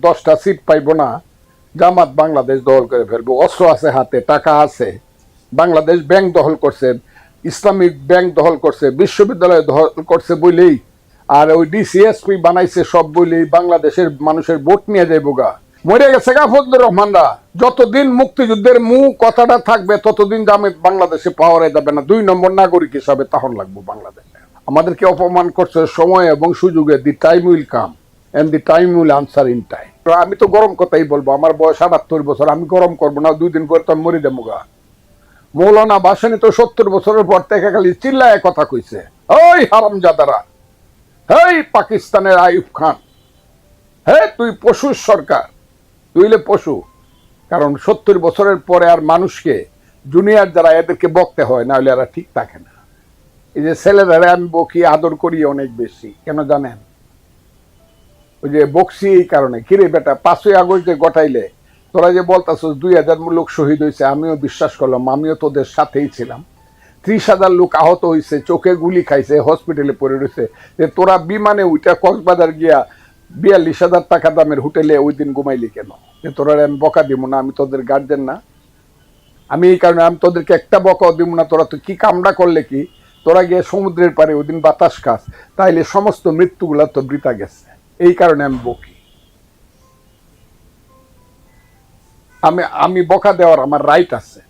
দশটা সিট পাইব না, জামাত বাংলাদেশ দখল করে ফেলব। অস্ত্র আছে হাতে, টাকা আছে। বাংলাদেশ ব্যাংক দখল করছে, ইসলামিক ব্যাংক দখল করছে, বিশ্ববিদ্যালয় দখল করছে বলেই আর ওই ডিসিএসপি বানাইছে সব বলেই বাংলাদেশের মানুষের ভোট নিয়ে যাইবো গা। মরে গেছে গা ফজলুর রহমানরা। যতদিন মুক্তিযুদ্ধের মু কথাটা থাকবে, ততদিন জামাত বাংলাদেশে পাওয়ারে যাবে না। দুই নম্বর নাগরিক হিসাবে তখন লাগবো বাংলাদেশে। আমাদেরকে অপমান করছে সময় এবং সুযোগে the time will come. And the time will answer in time আমি তো গরম কথাই বলব, আমার বয়স আটাত্তর বছর, আমি গরম করব না, দুই দিন পরে তো মরি দেবো গা। মৌলানা বাসানি তো সত্তর বছরের পর থেকে খালি চিল্লায় কথা কইছে। ওই হারামজাদারা হেই পাকিস্তানের আইব খান। হে, তুই পশুর সরকার তুইলে পশু। কারণ সত্তর বছরের পরে আর মানুষকে, জুনিয়র যারা, এদেরকে বকতে হয় না হলে এরা ঠিক থাকে না। এই যে ছেলেরা আমি বকি, আদর করি অনেক বেশি, কেন জানেন? ওই যে বকছি এই কারণে। কিরে বেটা, পাঁচই আগস্ট গটাইলে, তোরা যে বলতাছ দুই হাজার লোক শহীদ হয়েছে আমিও বিশ্বাস করলাম, আমিও তোদের সাথেই ছিলাম। ত্রিশ হাজার লোক আহত হয়েছে চোখে গুলি খাইছে হসপিটালে পড়ে রয়েছে যে তোরা বিমানে উইটা কক্সবাজার গিয়া বিয়াল্লিশ হাজার টাকা দামের হোটেলে ওই দিন ঘুমাইলি কেন? যে তোরা আমি বকা দিব না, আমি তোদের গার্জেন না। আমি এই কারণে আমি তোদেরকে একটা বকাও দিব না, তোরা তো কি কামড়া করলে কি? তোরা গিয়ে সমুদ্রের পারে ওই দিন বাতাস খাস, তাইলে সমস্ত মৃত্যুগুলা তো বৃতা গেছে। এই কারণে আমি বকি। আমি আমি বকা দেওয়ার আমার রাইট আছে।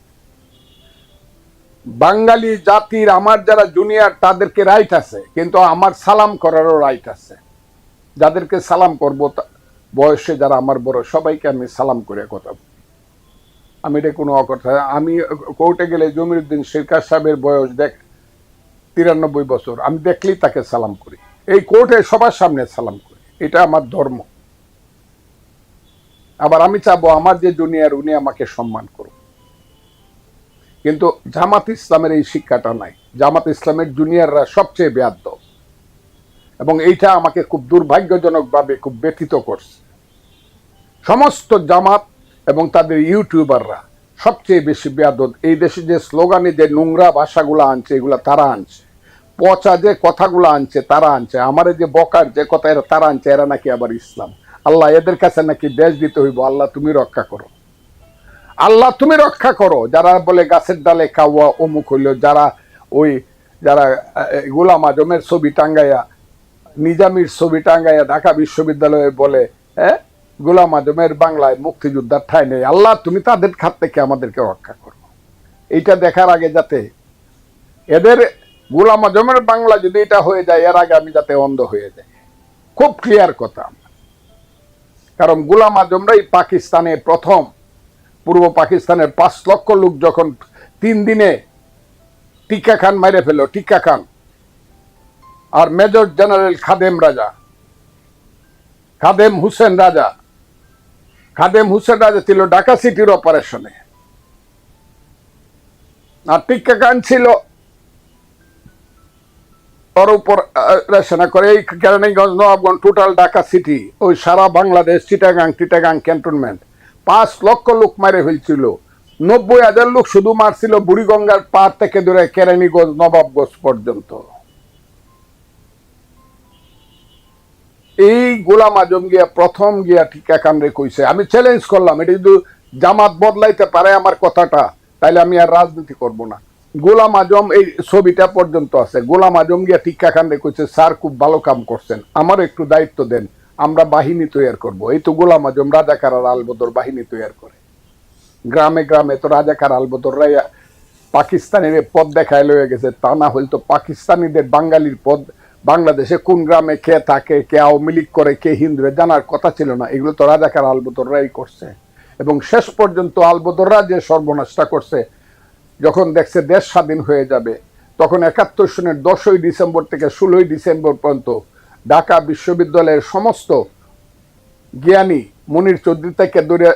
বাঙালি জাতির আমার যারা জুনিয়র তাদেরকে রাইট আছে, কিন্তু আমার সালাম করারও রাইট আছে। যাদেরকে সালাম করব বয়সে যারা আমার বড়, সবাইকে আমি সালাম করে কথা বলি। আমি এটা কোনো অকথা আমি কোর্টে গেলে জমিরুদ্দিন শেরকার সাহেবের বয়স দেখ, তিরানব্বই বছর, আমি দেখলেই তাকে সালাম করি। এই কোর্টে সবার সামনে সালাম করি। এটা আমার ধর্ম। আবার আমি চাবো আমার যে জুনিয়র উনি আমাকে সম্মান করুন কিন্তু জামাত ইসলামের এই শিক্ষাটা নাই। জামাত ইসলামের জুনিয়ররা সবচেয়ে ব্যাদ্য এবং এইটা আমাকে খুব দুর্ভাগ্যজনকভাবে খুব ব্যথিত করছে। সমস্ত জামাত এবং তাদের ইউটিউবাররা সবচেয়ে বেশি বেয়াদত এই দেশে যে স্লোগানে যে নোংরা ভাষাগুলো আনছে, এগুলো তারা আনছে। পচা যে কথাগুলো আনছে, তারা আনছে। আমার যে বকার যে কথা, এরা তারা আনছে, এরা নাকি আবার ইসলাম। আল্লাহ এদের কাছে নাকি দেশ দিতে হইব, আল্লাহ তুমি রক্ষা করো। আল্লাহ তুমি রক্ষা করো। যারা বলে গাছের ডালে কাওয়া অমুক হইল, যারা ওই, যারা গোলাম আজমের ছবি টাঙ্গাইয়া, নিজামির ছবি টাঙ্গাইয়া ঢাকা বিশ্ববিদ্যালয়ে বলে হ্যাঁ গোলাম আজমের বাংলায় মুক্তিযোদ্ধার ঠাই নেই। আল্লাহ তুমি তাদের খাত থেকে আমাদেরকে রক্ষা করো। এইটা দেখার আগে যাতে এদের গোলাম আজমের বাংলা যদি এটা হয়ে যায়, এর আগে আমি যাতে অন্ধ হয়ে যাই। খুব ক্লিয়ার কথা কারণ গোলাম আজমরাই পাকিস্তানে প্রথম। পূর্ব পাকিস্তানের পাঁচ লক্ষ লোক যখন তিন দিনে টিক্কা খান মেরে ফেল টিক্কা খান। আর মেজর জেনারেল খাদেম রাজা, খাদেম হুসেন রাজা, খাদেম হুসেন রাজা ছিল ঢাকা সিটির অপারেশনে আর টিকা খান ছিল ওর উপর রচনা করে এই কেরানীগঞ্জ, নবাবগঞ্জ টোটাল ঢাকা সিটি ওই সারা বাংলাদেশ চিটাগাং টিটাগাং ক্যান্টনমেন্ট পাঁচ লক্ষ লোক মারে ফেলছিল। নব্বই হাজার লোক শুধু মারছিল বুড়িগঙ্গার পার থেকে ধরে কেরানীগঞ্জ, নবাবগঞ্জ পর্যন্ত। এই গোলাম আজম গিয়া, প্রথম গিয়া টিকা কামড়ে কইছে, আমি চ্যালেঞ্জ করলাম, এটা যদি জামাত বদলাইতে পারে আমার কথাটা, তাইলে আমি আর রাজনীতি করব না। গোলাম আজম এই ছবিটা পর্যন্ত আছে। গোলাম আজম গিয়া টিক্কা খান্ডে কইছে, স্যার, খুব ভালো কাম করছেন। আমার একটু দায়িত্ব দেন, আমরা বাহিনী তৈরি করব। এই তো গোলাম আজম রাজাকার আলবদর বাহিনী তৈরি করে। গ্রামে গ্রামে তো রাজাকার আলবদররাই পাকিস্তানের পদ দেখায় লয়ে গেছে। তা না হলে তো পাকিস্তানিদের বাঙালির পদ বাংলাদেশে কোন গ্রামে কে থাকে, কে আওয়ামী লীগ করে, কে হিন্দুরে জানার কথা ছিল না। এগুলো তো রাজাকার আলবদররাই করছে। এবং শেষ পর্যন্ত আলবদররা যে সর্বনাশটা করছে যখন দেখছে দেশ স্বাধীন হয়ে যাবে, তখন একাত্তর সনের দশই ডিসেম্বর থেকে ষোলোই ডিসেম্বর পর্যন্ত ঢাকা বিশ্ববিদ্যালয়ের সমস্ত জ্ঞানী মনির চৌধুরী থেকে ধরে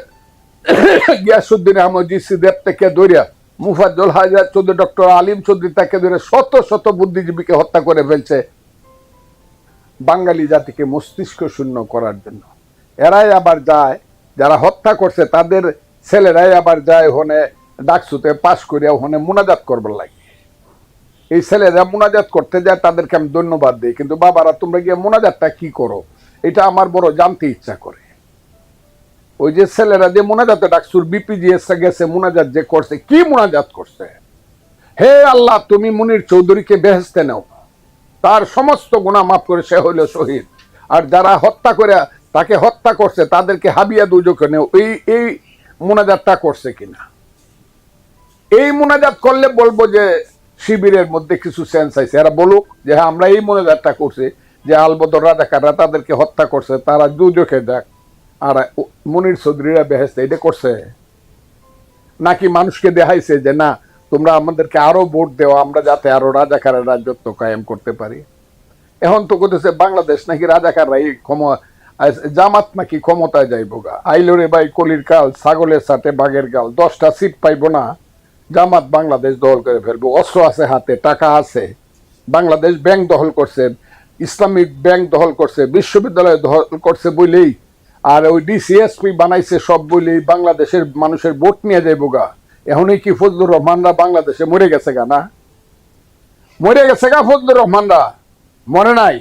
গিয়াসুদ্দিন আহমদ জিসি দেব থেকে ধরিয়া মুফাজ্জল হাজার চৌধুরী, ডক্টর আলিম চৌধুরী তাকে ধরে শত শত বুদ্ধিজীবীকে হত্যা করে ফেলছে বাঙালি জাতিকে মস্তিষ্ক শূন্য করার জন্য। এরাই আবার যায়, যারা হত্যা করছে তাদের ছেলেরাই আবার যায় ওখানে ডাকসুতে পাশ করিয়া ওখানে মোনাজাত করবার লাগে। এই ছেলেরা মোনাজাত করতে যায়, তাদেরকে আমি ধন্যবাদ দিই। কিন্তু বাবারা, তোমরা গিয়ে মোনাজাতটা কি করো? এটা আমার বড় জানতে ইচ্ছা করে। ওই যে ছেলেরা যে মোনাজাতে, ডাকসুর বিপিজিএস গেছে, মোনাজাত যে করছে, কি মোনাজাত করছে? হে আল্লাহ, তুমি মুনির চৌধুরীকে বেহেস্তে নাও। তার সমস্ত গুণা মাফ করে সে হইল শহীদ। আর যারা হত্যা করে, তাকে হত্যা করছে, তাদেরকে হাবিয়া দুজকে নেও। এই এই মোনাজাতটা করছে কিনা? এই মোনাজাত করলে বলব যে শিবিরের মধ্যে কিছু সেন্স আছে। এরা বলুক যে হ্যাঁ আমরা এই মোনাজাতটা করছি, যে আলবদর রাজাকাররা তাদেরকে হত্যা করছে, তারা দুজকে দেখ। আর মনির চৌধুরীরা বেহেস্তে এটা করছে। নাকি মানুষকে দেখাইছে যে না, তোমরা আমাদেরকে আরও ভোট দেও, আমরা যাতে আরও রাজাকারের রাজত্ব কায়েম করতে পারি। এখন তো করতেছে বাংলাদেশ নাকি রাজাকাররা এই ক্ষমা জামাত নাকি ক্ষমতায় যাইব গা আইলো ভাই কলির কাল, ছাগলের সাথে বাঘের গাল দশটা সিট পাইবো না। জামাত বাংলাদেশ দখল করে ফেলব, অস্ত্র আছে হাতে, টাকা আছে। বাংলাদেশ ব্যাংক দখল করছে, ইসলামিক ব্যাংক দখল করছে, বিশ্ববিদ্যালয় দখল করছে বলেই আর ওই ডিসিএসপি বানাইছে সব বলেই বাংলাদেশের মানুষের ভোট নিয়ে যাইবো গা। এখনই কি ফজলুর রহমানরা বাংলাদেশে মরে গেছে গা না? মরে গেছে গা ফজলুর রহমানরা। মরে নাই।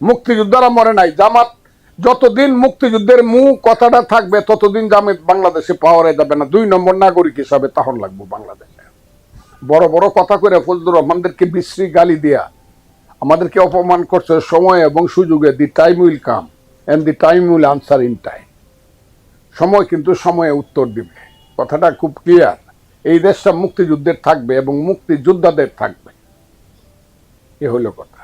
মুক্তিযোদ্ধারা মরে নাই, জামাত যতদিন মুক্তিযুদ্ধের মু কথাটা থাকবে, ততদিন জামাত বাংলাদেশে পাওয়ারে যাবে না, দুই নম্বর নাগরিক হিসাবে তখন লাগবে বাংলাদেশে। বড় বড় কথা করে ফজলুর রহমানদেরকে বিশ্রী গালি দিয়া, আমাদেরকে অপমান করছে সময় এবং সুযোগে, the time will come and the time will answer in time সময় কিন্তু সময়ে উত্তর দিবে। কথাটা খুব ক্লিয়ার এই দেশটা মুক্তিযুদ্ধের থাকবে এবং মুক্তিযোদ্ধাদের থাকবে। এ হলো কথা।